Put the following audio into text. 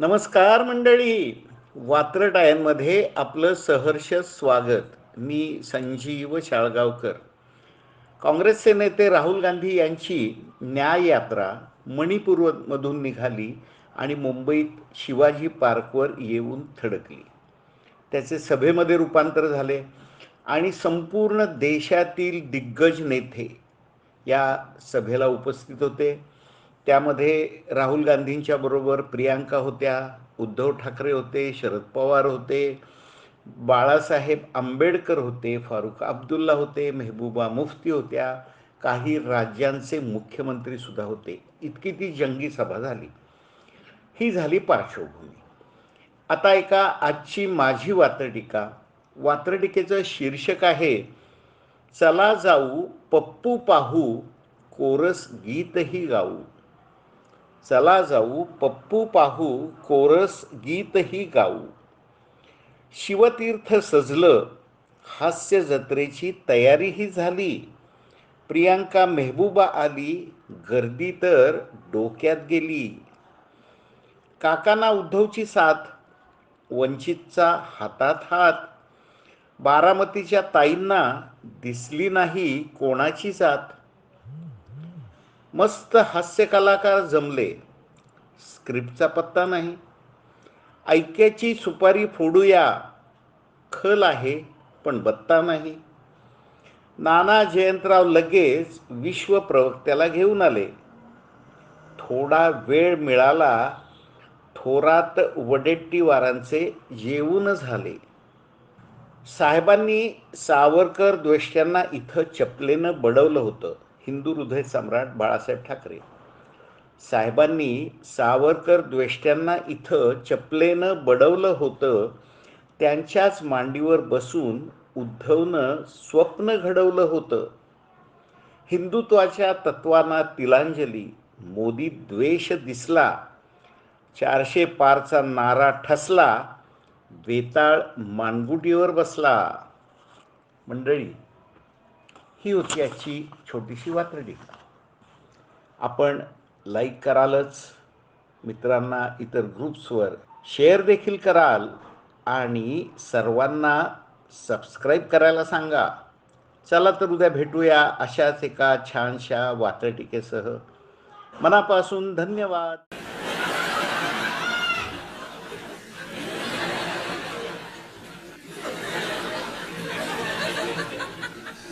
नमस्कार मंडळी. वात्रटायांमध्ये आपलं सहर्ष स्वागत. मी संजीव शाळगावकर. काँग्रेसचे नेते राहुल गांधी यांची न्याय यात्रा मणिपूरमधून निघाली आणि मुंबईत शिवाजी पार्कवर येऊन थडकली. त्याचे सभेमध्ये रूपांतर झाले आणि संपूर्ण देशातील दिग्गज नेते या सभेला उपस्थित होते. त्यामध्ये राहुल गांधींच्या बरोबर प्रियांका होत्या उद्धव ठाकरे होते शरद पवार होते बाळासाहेब आंबेडकर होते फारुख अब्दुल्ला होते मेहबूबा मुफ्ती होत्या काही राज्यांचे मुख्यमंत्री सुद्धा होते. इतकी ती जंगी सभा झाली. ही झाली पार्श्वभूमी. आता एका आजची माझी वात्रटिका. वात्रटिकेचं शीर्षक आहे चला जाऊ पप्पू पाहू कोरस गीतही गाऊ. चला जाऊ पप्पू पाहू कोरस गीतही गाऊ. शिवतीर्थ सजलं हास्य जत्रेची तयारीही झाली. प्रियांका मेहबूबा आली गर्दी तर डोक्यात गेली. काकांना उद्धवची साथ वंचितचा हातात हात. बारामतीच्या ताईंना दिसली नाही कोणाची जात. मस्त हास्य कलाकार जमले. स्क्रिप्टचा पत्ता नाही. ऐक्याची सुपारी फोडूया. खल आहे पण बत्ता नाही. नाना जयंतराव लगेच विश्व प्रवक्त्याला घेऊन आले. थोडा वेळ मिळाला थोरात वडेट्टीवारांचे जेवून झाले. साहेबांनी सावरकर द्वेष्ट्यांना इथं चपलेनं बडवलं होतं. हिंदू हृदय सम्राट बाळासाहेब ठाकरे. साहेबांनी सावरकर द्वेष्ट्यांना इथं चपलेनं बडवलं होतं त्यांच्याच मांडीवर बसून उद्धवनं स्वप्न घडवलं होतं. हिंदुत्वाच्या तत्वांना तिलांजली मोदी द्वेष दिसला चारशे पारचा नारा ठसला वेताळ मानगुटीवर बसला. मंडळी ही होती आजची छोटीशी वात्रटिका आपण लाईक करालच. मित्रांना इतर ग्रुप्सवर शेअर देखील कराल आणि सर्वांना सबस्क्राईब करायला सांगा. चला तर उद्या भेटूया अशाच एका छानशा वात्रटिकेसह. मनापासून धन्यवाद.